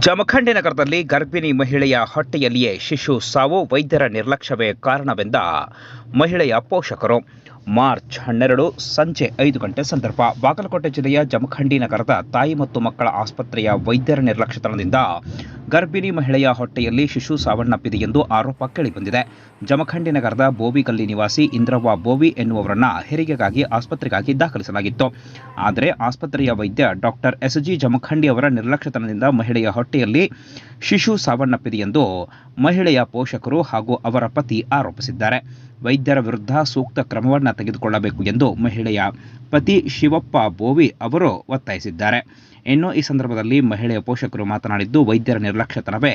ಜಮಖಂಡಿ ನಗರದಲ್ಲಿ ಗರ್ಭಿಣಿ ಮಹಿಳೆಯ ಹೊಟ್ಟೆಯಲ್ಲಿಯೇ ಶಿಶು ಸಾವು ವೈದ್ಯರ ನಿರ್ಲಕ್ಷ್ಯವೇ ಕಾರಣವೆಂದ ಮಹಿಳೆಯ ಪೋಷಕರು ಮಾರ್ಚ್ ಹನ್ನೆರಡು ಸಂಜೆ ಐದು ಗಂಟೆ ಸಂದರ್ಭ ಬಾಗಲಕೋಟೆ ಜಿಲ್ಲೆಯ ಜಮಖಂಡಿ ನಗರದ ತಾಯಿ ಮತ್ತು ಮಕ್ಕಳ ಆಸ್ಪತ್ರೆಯ ವೈದ್ಯರ ನಿರ್ಲಕ್ಷ್ಯತನದಿಂದ ಗರ್ಭಿಣಿ ಮಹಿಳೆಯ ಹೊಟ್ಟೆಯಲ್ಲಿ ಶಿಶು ಸಾವನ್ನಪ್ಪಿದೆ ಎಂದು ಆರೋಪ ಕೇಳಿಬಂದಿದೆ. ಜಮಖಂಡಿ ನಗರದ ಬೋವಿಗಲ್ಲಿ ನಿವಾಸಿ ಇಂದ್ರವ್ವ ಬೋವಿ ಎನ್ನುವವರನ್ನ ಹೆರಿಗೆಗಾಗಿ ಆಸ್ಪತ್ರೆಗಾಗಿ ದಾಖಲಿಸಲಾಗಿತ್ತು. ಆದರೆ ಆಸ್ಪತ್ರೆಯ ವೈದ್ಯ ಡಾಕ್ಟರ್ ಎಸ್ ಜಿ ಜಮಖಂಡಿ ಅವರ ನಿರ್ಲಕ್ಷ್ಯತನದಿಂದ ಮಹಿಳೆಯ ಹೊಟ್ಟೆಯಲ್ಲಿ ಶಿಶು ಸಾವನ್ನಪ್ಪಿದೆ ಎಂದು ಮಹಿಳೆಯ ಪೋಷಕರು ಹಾಗೂ ಅವರ ಪತಿ ಆರೋಪಿಸಿದ್ದಾರೆ. ವೈದ್ಯರ ವಿರುದ್ಧ ಸೂಕ್ತ ಕ್ರಮವನ್ನು ತೆಗೆದುಕೊಳ್ಳಬೇಕು ಎಂದು ಮಹಿಳೆಯ ಪತಿ ಶಿವಪ್ಪ ಬೋವಿ ಅವರು ಒತ್ತಾಯಿಸಿದ್ದಾರೆ. ಇನ್ನು ಈ ಸಂದರ್ಭದಲ್ಲಿ ಮಹಿಳೆಯ ಪೋಷಕರು ಮಾತನಾಡಿದ್ದು, ವೈದ್ಯರ ನಿರ್ಲಕ್ಷ್ಯತನವೇ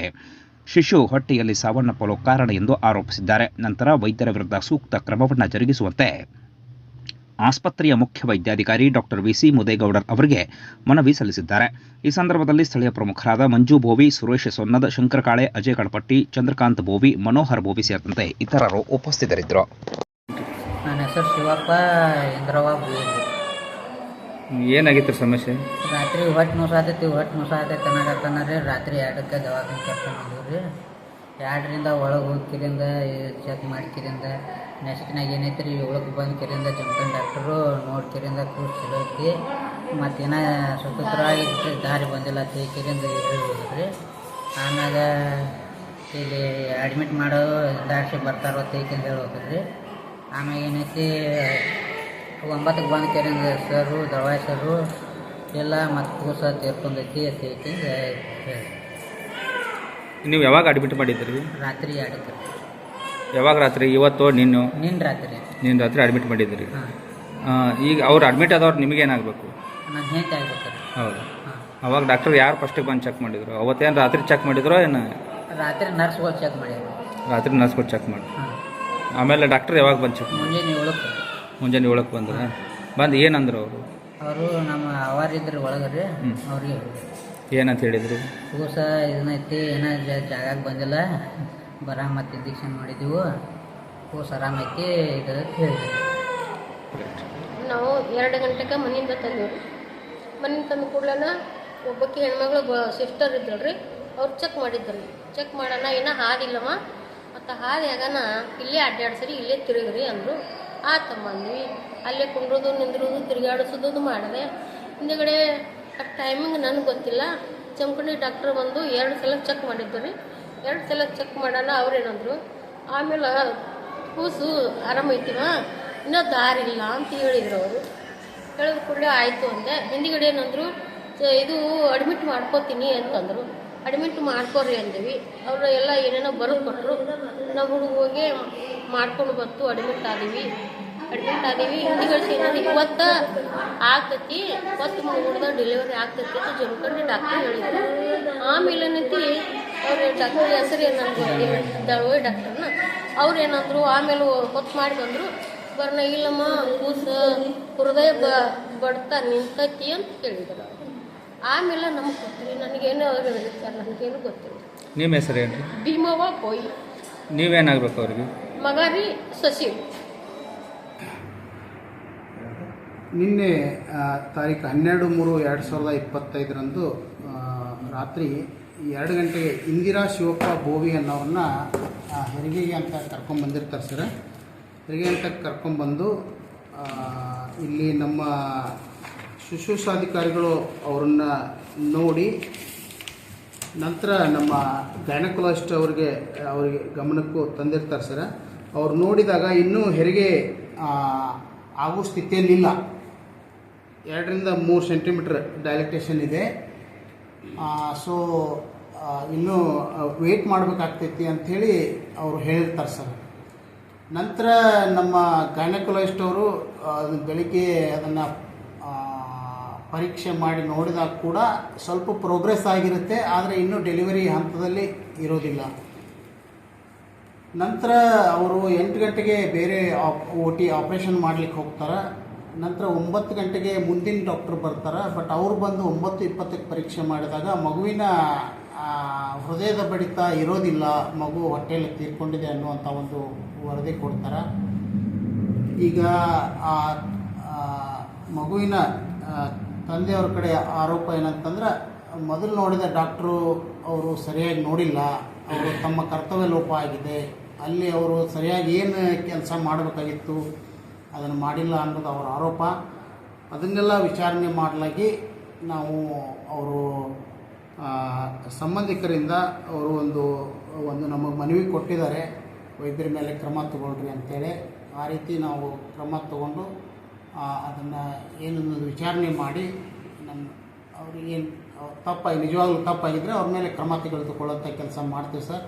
ಶಿಶು ಹೊಟ್ಟೆಯಲ್ಲಿ ಸಾವನ್ನಪ್ಪಲು ಕಾರಣ ಎಂದು ಆರೋಪಿಸಿದ್ದಾರೆ. ನಂತರ ವೈದ್ಯರ ವಿರುದ್ಧ ಸೂಕ್ತ ಕ್ರಮವನ್ನು ಜರುಗಿಸುವಂತೆ ಆಸ್ಪತ್ರೆಯ ಮುಖ್ಯ ವೈದ್ಯಾಧಿಕಾರಿ ಡಾಕ್ಟರ್ ವಿಸಿ ಮುದೇಗೌಡರ್ ಅವರಿಗೆ ಮನವಿ ಸಲ್ಲಿಸಿದ್ದಾರೆ. ಈ ಸಂದರ್ಭದಲ್ಲಿ ಸ್ಥಳೀಯ ಪ್ರಮುಖರಾದ ಮಂಜು ಬೋವಿ ಸುರೇಶ್ ಸೊನ್ನದ ಶಂಕರಕಾಳೆ ಅಜಯ್ ಕಡಪಟ್ಟಿ ಚಂದ್ರಕಾಂತ್ ಬೋವಿ ಮನೋಹರ್ ಬೋವಿ ಸೇರಿದಂತೆ ಇತರರು ಉಪಸ್ಥಿತರಿದ್ದರು. ನನ್ನ ಹೆಸರು ಶಿವಪ್ಪ ಇಂದ್ರವ ಏನಾಗಿತ್ತು ಸಮಸ್ಯೆ? ರಾತ್ರಿ ಹೊಟ್ಟೆ ನೋಸಾತೈತಿ ಹೊಟ್ಟೆ ಅನ್ನಕತ್ತಾನ ರೀ ರಾತ್ರಿ ಎರಡಕ್ಕೆ ದವಾಖಾನೆ ಕರ್ಕೊಂಡು ಬಂದೀವಿ ರೀ ಎರಡರಿಂದ ಒಳಗೆ ಹೋಗ್ಕಿರಿಂದ ಚೆಕ್ ಮಾಡ್ಕಿರಿಂದ ನೆಕ್ಸ್ಟ್ನಾಗ ಏನೈತಿ ರೀ ಏಳಕ್ಕೆ ಬಂದು ಕಿರಿಂದ ಜಂಪನ್ ಡಾಕ್ಟ್ರು ನೋಡ್ಕಿರಿಂದ ಕೂಡ ಚಲೋ ಐತಿ. ಮತ್ತೇನ ಸ್ವತಂತ್ರವಾಗಿ ದಾರಿ ಬಂದಿಲ್ಲ ತೇಕಿರಿಂದ ಕಿರಿಂದ ಹೇಳಿದ್ರಿ ಆಮ್ಯಾಗ ಇಲ್ಲಿ ಅಡ್ಮಿಟ್ ಮಾಡೋ ದಾಡ್ಸಿ ಬರ್ತಾರೋ ತೇಕಿಂದ ಹೇಳಿ ಹೋಗಿದ್ರಿ ಆಮ್ಯಾಗ ಏನೈತಿ ಒಂಬತ್ತಕ್ಕೆ ಬಂದು ಸರು ದವಾಯಿ ಸರು ಎಲ್ಲ ಮತ್ತು ಕೂಸ ತೀರ್ಕೊಂಡೈತಿ ಅಂತ ಹೇಳ್ಕೊಂಡು ಹೇಳಿ ನೀವು ಯಾವಾಗ ಅಡ್ಮಿಟ್ ಮಾಡಿದ್ರಿ? ರಾತ್ರಿ ಯಾವಾಗ ರಾತ್ರಿ? ಇವತ್ತು ನಿನ್ನು? ನಿನ್ನ ರಾತ್ರಿ ನಿನ್ನ ರಾತ್ರಿ ಅಡ್ಮಿಟ್ ಮಾಡಿದ್ರಿ. ಹಾಂ. ಈಗ ಅವ್ರು ಅಡ್ಮಿಟ್ ಆದವ್ರು ನಿಮಗೇನಾಗಬೇಕು ನಾನು ಹೇಳ್ತಾ ಆಗ್ಬೇಕು ಹೌದು. ಅವಾಗ ಡಾಕ್ಟರ್ ಯಾರು ಫಸ್ಟಿಗೆ ಬಂದು ಚೆಕ್ ಮಾಡಿದ್ರು? ಅವತ್ತೇನು ರಾತ್ರಿ ಚೆಕ್ ಮಾಡಿದ್ರೋ ಏನು? ರಾತ್ರಿ ನರ್ಸ್ಗಳು ಚೆಕ್ ಮಾಡ್ಯಾರ ರಾತ್ರಿ ನರ್ಸ್ಗಳು ಚೆಕ್ ಮಾಡಿ ಹಾಂ. ಆಮೇಲೆ ಡಾಕ್ಟರ್ ಯಾವಾಗ ಬಂದು ಚೆಕ್ ಮುಂಜಾನೆ ಏಳಕ್ಕೆ. ಮುಂಜಾನೆ ಏಳಕ್ಕೆ ಬಂದ್ರೆ? ಬಂದು ಏನಂದ್ರು ಅವರು? ಅವರು ನಮ್ಮ ಅವಾರಿದ್ರು ಒಳಗೆ ರೀ ಹ್ಮ್. ಅವ್ರಿಗೆ ಏನಂತ ಹೇಳಿದ್ರು? ಕೂಸ ಇದನ್ನೈತಿ ಏನೋ ಜಾಗಕ್ಕೆ ಬಂದಿಲ್ಲ. ಬರ ಮತ್ತು ಇಂಜೆಕ್ಷನ್ ಮಾಡಿದ್ದೀವಿ ಕೂಸ ಆರಾಮೈತಿ ಇದು ಹೇಳಿದ್ರು. ನಾವು ಎರಡು ಗಂಟೆಗೆ ಮನೆಯಿಂದ ತಂದೆವು ಮನೆಯಿಂದ ತಂದ ಕೂಡಲೇ ಒಬ್ಬಕ್ಕೆ ಹೆಣ್ಮಗಳು ಬ ಸಿಸ್ಟರ್ ಇದ್ದಳ್ರಿ. ರೀ ಅವ್ರು ಚೆಕ್ ಮಾಡಿದ್ರು ಚೆಕ್ ಮಾಡೋಣ ಏನೋ ಹಾದಿಲ್ಲವ ಮತ್ತು ಹಾದಿ ಆಗಾನ ಇಲ್ಲೇ ಅಡ್ಡಾಡ್ಸ್ರಿ ಇಲ್ಲೇ ತಿರುಗ್ರಿ ಅಂದರು. ಆತಮ್ಮ ಅಂದ್ವಿ ಅಲ್ಲೇ ಕುಂಡ್ರದು ನಿಂದ್ರದು ತಿರುಗಾಡಿಸೋದು ಮಾಡಿದೆ. ಹಿಂದುಗಡೆ ಆ ಟೈಮಿಂಗ್ ನನಗೆ ಗೊತ್ತಿಲ್ಲ. ಚಮಕಣಿ ಡಾಕ್ಟ್ರ್ ಬಂದು ಎರಡು ಸಲ ಚೆಕ್ ಮಾಡಿದ್ದು ರೀ. ಎರಡು ಸಲ ಚೆಕ್ ಮಾಡೋಣ, ಅವ್ರೇನಂದ್ರು. ಆಮೇಲೆ ಕೂಸು ಆರಾಮೈತಿವ ಇನ್ನೂ ದಾರಿ ಇಲ್ಲ ಅಂತ ಹೇಳಿದ್ರು ಅವರು. ಹೇಳಿದ ಕೂಡಲೇ ಆಯಿತು ಅಂದೆ. ಹಿಂದಿಗಡೆ ಏನಂದರು ಇದು ಅಡ್ಮಿಟ್ ಮಾಡ್ಕೋತೀನಿ ಅಂತಂದರು. ಅಡ್ಮಿಟ್ ಮಾಡ್ಕೊರಿ ಅಂದೀವಿ. ಅವರು ಎಲ್ಲ ಏನೇನೋ ಬರೆದು ಕೊಟ್ಟರು ನಾವು ಹುಡುಗ ಹೋಗಿ ಮಾಡ್ಕೊಂಡು ಬಂತು ಅಡ್ಮಿಟ್ ಆದೀವಿ. ಅಡ್ಮಿಟ್ ಏನಂದ್ರೆ ಇವತ್ತು ಆಗ್ತೈತಿ. ಇವತ್ತು ಮುಗಿದ ಡೆಲಿವರಿ ಆಗ್ತೈತಿ ಅಂತ ಜಮ್ಕಂಡು ಡಾಕ್ಟರ್ ಹೇಳಿದ್ರು. ಆಮೇಲೆ ಏನೈತಿ ಅವ್ರು ಡಾಕ್ಟರ್ ಹೆಸರು ಏನು ನನಗೆ ಗೊತ್ತಿಲ್ಲ ಡಾಕ್ಟರ್ನ ಅವ್ರು ಏನಂದ್ರು ಆಮೇಲೆ ಹೊತ್ತು ಮಾಡಿ ಬಂದರು. ಬರ್ನ ಇಲ್ಲಮ್ಮ ಕೂಸ ಹೃದಯ ಬ ಬಡ್ತ ನಿಂತೈತಿ ಅಂತ ಕೇಳಿದ್ರು. ಆಮೇಲೆ ನಮ್ಗೆ ಗೊತ್ತಿಲ್ಲ. ನನಗೇನು ಅವ್ರು ಹೇಳಿರ್ತಾರೆ ನನಗೇನು ಗೊತ್ತಿಲ್ಲ. ನಿಮ್ಮ ಹೆಸರು ಏನು ಭೀಮವ್ವ ಬೋಯ್. ನೀವೇನಾಗಬೇಕು ಅವ್ರಿಗೆ? ಮಗ ರೀ ಸಸಿ ನಿನ್ನೆ ತಾರೀಕು ಹನ್ನೆರಡು ಮೂರು ಎರಡು ಸಾವಿರದ ಇಪ್ಪತ್ತೈದರಂದು ರಾತ್ರಿ ಎರಡು ಗಂಟೆಗೆ ಇಂದಿರಾ ಶಿವಪ್ಪ ಬೋವಿ ಅನ್ನೋರನ್ನ ಹೆರಿಗೆಗೆ ಅಂತ ಕರ್ಕೊಂಬಂದಿರ್ತಾರೆ ಸರ್. ಹೆರಿಗೆ ಅಂತ ಕರ್ಕೊಂಬಂದು ಆ, ಇಲ್ಲಿ ನಮ್ಮ ಶುಶ್ರೂಷಾಧಿಕಾರಿಗಳು ಅವರನ್ನು ನೋಡಿ ನಂತರ ನಮ್ಮ ಗೈನಕೊಲಾಜಿಸ್ಟ್ ಅವ್ರಿಗೆ ಅವರಿಗೆ ಗಮನಕ್ಕೂ ತಂದಿರ್ತಾರೆ ಸರ್. ಅವ್ರು ನೋಡಿದಾಗ ಇನ್ನೂ ಹೆರಿಗೆ ಆಗೋ ಸ್ಥಿತಿಯಲ್ಲಿಲ್ಲ. ಎರಡರಿಂದ ಮೂರು ಸೆಂಟಿಮೀಟ್ರ್ ಡೈಲೆಕ್ಟೇಷನ್ ಇದೆ. ಸೊ ಇನ್ನೂ ವೆಯ್ಟ್ ಮಾಡಬೇಕಾಗ್ತೈತಿ ಅಂಥೇಳಿ ಅವರು ಹೇಳಿರ್ತಾರೆ ಸರ್. ನಂತರ ನಮ್ಮ ಗೈನಕೊಲಜಿಸ್ಟ್ ಅವರು ಅದನ್ನು ಬೆಳಿಗ್ಗೆ ಅದನ್ನು ಪರೀಕ್ಷೆ ಮಾಡಿ ನೋಡಿದಾಗ ಕೂಡ ಸ್ವಲ್ಪ ಪ್ರೋಗ್ರೆಸ್ ಆಗಿರುತ್ತೆ, ಆದರೆ ಇನ್ನೂ ಡೆಲಿವರಿ ಹಂತದಲ್ಲಿ ಇರೋದಿಲ್ಲ. ನಂತರ ಅವರು ಎಂಟು ಗಂಟೆಗೆ ಬೇರೆ ಓ ಟಿ ಆಪ್ರೇಷನ್ ಮಾಡ್ಲಿಕ್ಕೆ ಹೋಗ್ತಾರೆ. ನಂತರ ಒಂಬತ್ತು ಗಂಟೆಗೆ ಮುಂದಿನ ಡಾಕ್ಟರ್ ಬರ್ತಾರೆ ಬಟ್ ಅವ್ರು ಬಂದು ಒಂಬತ್ತು ಇಪ್ಪತ್ತಕ್ಕೆ ಪರೀಕ್ಷೆ ಮಾಡಿದಾಗ ಮಗುವಿನ ಹೃದಯದ ಬಡಿತ ಇರೋದಿಲ್ಲ, ಮಗು ಹೊಟ್ಟೆಯಲ್ಲಿ ತೀರ್ಕೊಂಡಿದೆ ಅನ್ನುವಂಥ ಒಂದು ವರದಿ ಕೊಡ್ತಾರೆ. ಈಗ, ಆ ಮಗುವಿನ ತಂದೆಯವ್ರ ಕಡೆ ಆರೋಪ ಏನಂತಂದ್ರೆ, ಮೊದಲು ನೋಡಿದ ಡಾಕ್ಟ್ರು ಅವರು ಸರಿಯಾಗಿ ನೋಡಿಲ್ಲ, ಅವರು ತಮ್ಮ ಕರ್ತವ್ಯ ಲೋಪ ಆಗಿದೆ, ಅಲ್ಲಿ ಅವರು ಸರಿಯಾಗಿ ಏನು ಕೆಲಸ ಮಾಡಬೇಕಾಗಿತ್ತು ಅದನ್ನು ಮಾಡಿಲ್ಲ ಅನ್ನೋದು ಅವರ ಆರೋಪ. ಅದನ್ನೆಲ್ಲ ವಿಚಾರಣೆ ಮಾಡಲಾಗಿ ನಾವು ಅವರು ಸಂಬಂಧಿಕರಿಂದ ಅವರು ಒಂದು ಒಂದು ನಮಗೆ ಮನವಿ ಕೊಟ್ಟಿದ್ದಾರೆ. ವೈದ್ಯರ ಮೇಲೆ ಕ್ರಮ ತಗೊಳ್ರಿ ಅಂತೇಳಿ. ಆ ರೀತಿ ನಾವು ಕ್ರಮ ತಗೊಂಡು ಅದನ್ನು ಏನನ್ನೋದು ವಿಚಾರಣೆ ಮಾಡಿ ನಮ್ಮ ಅವ್ರಿಗೇನು ತಪ್ಪಾಗಿ, ನಿಜವಾಗ್ಲೂ ತಪ್ಪಾಗಿದ್ದರೆ ಅವ್ರ ಮೇಲೆ ಕ್ರಮ ತೆಗೆದುಕೊಳ್ಳೋಂಥ ಕೆಲಸ ಮಾಡ್ತೀವಿ ಸರ್.